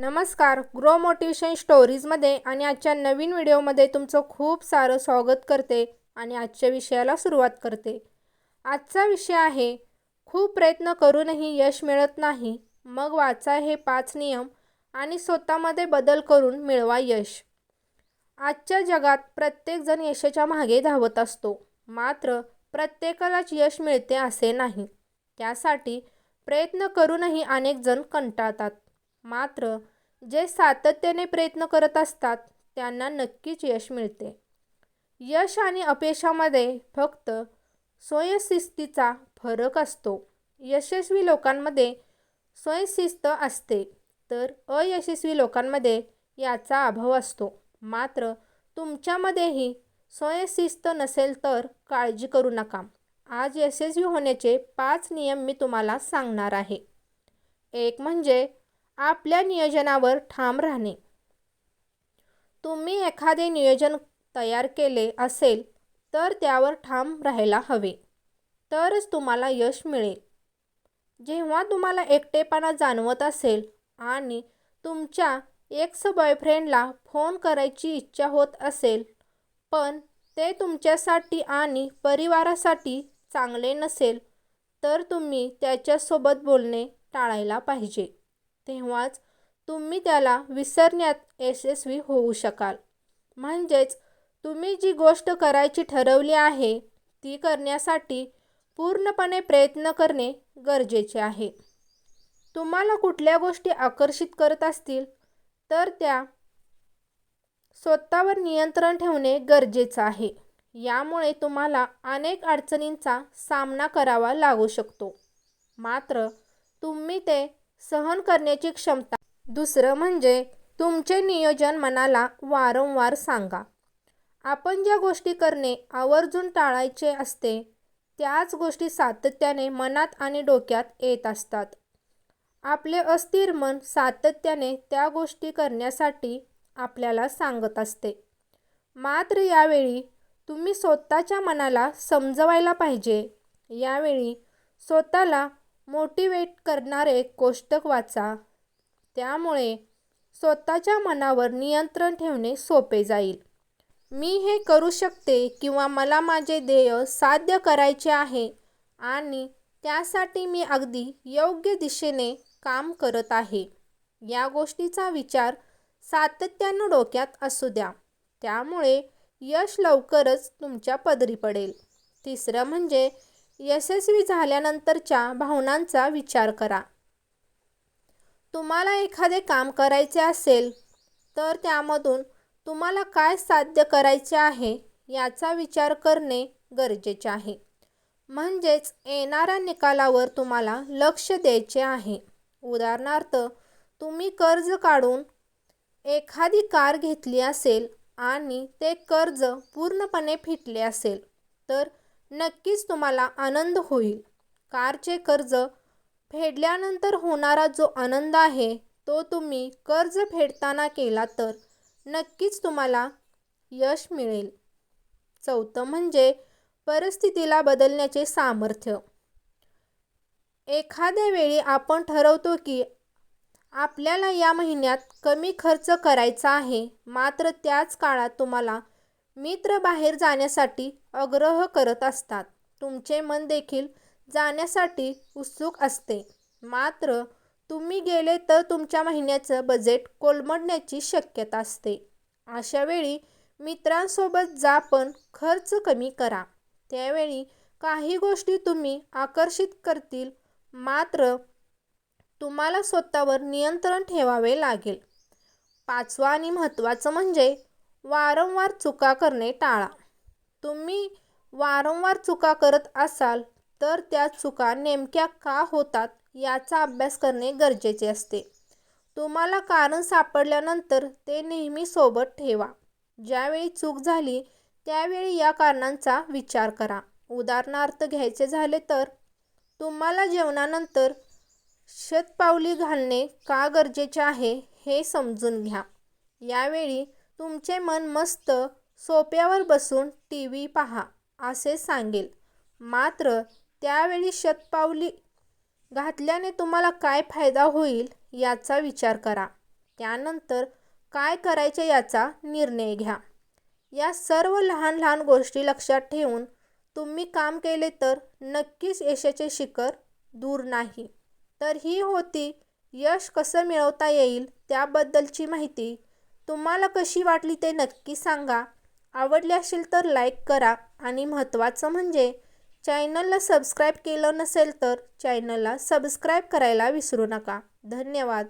नमस्कार grow motivation स्टोरीजमध्ये आणि आजच्या नवीन व्हिडिओमध्ये तुमचं खूप सारं स्वागत करते आणि आजच्या विषयाला सुरुवात करते. आजचा विषय आहे खूप प्रयत्न करूनही यश मिळत नाही मग वाचा हे पाच नियम आणि स्वतःमध्ये बदल करून मिळवा यश. आजच्या जगात प्रत्येकजण यशाच्या मागे धावत असतो मात्र प्रत्येकालाच यश मिळते असे नाही. त्यासाठी प्रयत्न करूनही अनेक जण कंटाळतात मात्र जे सातत्याने प्रयत्न करत असतात त्यांना नक्कीच यश मिळते. यश आणि अपयशामध्ये फक्त स्वयंशिस्तीचा फरक असतो. यशस्वी लोकांमध्ये स्वयंशिस्त असते तर अयशस्वी लोकांमध्ये याचा अभाव असतो. मात्र तुमच्यामध्येही स्वयंशिस्त नसेल तर काळजी करू नका. आज यशस्वी होण्याचे पाच नियम मी तुम्हाला सांगणार आहे. एक म्हणजे आपल्या नियोजनावर ठाम राहणे. तुम्ही एखादे नियोजन तयार केले असेल तर त्यावर ठाम राहायला हवे. तरच तुम्हाला यश मिळेल. जेव्हा तुम्हाला एकटेपणा जाणवत असेल आणि तुमच्या एक्स बॉयफ्रेंडला फोन करायची इच्छा होत असेल पण ते तुमच्यासाठी आणि परिवारासाठी चांगले नसेल तर तुम्ही त्याच्यासोबत बोलणे टाळायला पाहिजे. तेव्हाच तुम्ही त्याला विसरण्यात यशस्वी होऊ शकाल. म्हणजेच तुम्ही जी गोष्ट करायची ठरवली आहे ती करण्यासाठी पूर्णपणे प्रयत्न करणे गरजेचे आहे. तुम्हाला कुठल्या गोष्टी आकर्षित करत असतील तर त्या स्वतःवर नियंत्रण ठेवणे गरजेचं आहे. यामुळे तुम्हाला अनेक अडचणींचा सामना करावा लागू शकतो. मात्र तुम्ही ते सहन करण्याची क्षमता. दुसरं म्हणजे तुमचे नियोजन मनाला वारंवार सांगा. आपण ज्या गोष्टी करणे आवर्जून टाळायचे असते त्याच गोष्टी सातत्याने मनात आणि डोक्यात येत असतात. आपले अस्थिर मन सातत्याने त्या गोष्टी करण्यासाठी आपल्याला सांगत असते. मात्र यावेळी तुम्ही स्वतःच्या मनाला समजवायला पाहिजे. यावेळी स्वतःला मोटिवेट करणारे कोष्टक वाचा. त्यामुळे स्वतःच्या मनावर नियंत्रण ठेवणे सोपे जाईल. मी हे करू शकते किंवा मला माझे ध्येय साध्य करायचे आहे आणि त्यासाठी मी अगदी योग्य दिशेने काम करत आहे. या गोष्टीचा विचार सातत्यानं डोक्यात असू द्या. त्यामुळे यश लवकरच तुमच्या पदरी पडेल. तिसरं म्हणजे यशस्वी झाल्यानंतरच्या भावनांचा विचार करा. तुम्हाला एखादे काम करायचे असेल तर त्यामधून तुम्हाला काय साध्य करायचे आहे याचा विचार करणे गरजेचे आहे. म्हणजेच येणाऱ्या निकालावर तुम्हाला लक्ष द्यायचे आहे. उदाहरणार्थ तुम्ही कर्ज काढून एखादी कार घेतली असेल आणि ते कर्ज पूर्णपणे फिटले असेल तर नक्कीच तुम्हाला आनंद होईल. कारचे कर्ज फेडल्यानंतर होणारा जो आनंद आहे तो तुम्ही कर्ज फेडताना केला तर नक्कीच तुम्हाला यश मिळेल. चौथं म्हणजे परिस्थितीला बदलण्याचे सामर्थ्य. एखाद्या वेळी आपण ठरवतो की आपल्याला या महिन्यात कमी खर्च करायचा आहे मात्र त्याच काळात तुम्हाला मित्र बाहेर जाण्यासाठी आग्रह करत असतात. तुमचे मन देखील जाण्यासाठी उत्सुक असते. मात्र तुम्ही गेले तर तुमच्या महिन्याचं बजेट कोलमडण्याची शक्यता असते. अशा वेळी मित्रांसोबत जा पण खर्च कमी करा. त्यावेळी काही गोष्टी तुम्ही आकर्षित करतील. मात्र तुम्हाला स्वतःवर नियंत्रण ठेवावे लागेल. पाचवा आणि महत्त्वाचं म्हणजे वारंवार चुका करणे टाळा. तुम्ही वारंवार चुका करत असाल तर त्या चुका नेमक्या का होतात याचा अभ्यास करणे गरजेचे असते. तुम्हाला कारण सापडल्यानंतर ते नेहमी सोबत ठेवा. ज्यावेळी चूक झाली त्यावेळी या कारणांचा विचार करा. उदाहरणार्थ घ्यायचे झाले तर तुम्हाला जेवणानंतर शतपावली घालणे का गरजेचे आहे हे समजून घ्या. यावेळी तुमचे मन मस्त सोप्यावर बसून टी व्ही पहा असे सांगेल. मात्र त्यावेळी शतपावली घातल्याने तुम्हाला काय फायदा होईल याचा विचार करा. त्यानंतर काय करायचे याचा निर्णय घ्या. या सर्व लहान लहान गोष्टी लक्षात ठेवून तुम्ही काम केले तर नक्कीच यशाचे शिखर दूर नाही. तर ही होती यश कसं मिळवता येईल त्याबद्दलची माहिती. तुम्हाला कशी वाटली ते नक्की सांगा. आवडली असेल तर लाईक करा आणि महत्त्वाचं म्हणजे चॅनलला सबस्क्राईब केलं नसेल तर चॅनलला सबस्क्राईब करायला विसरू नका. धन्यवाद.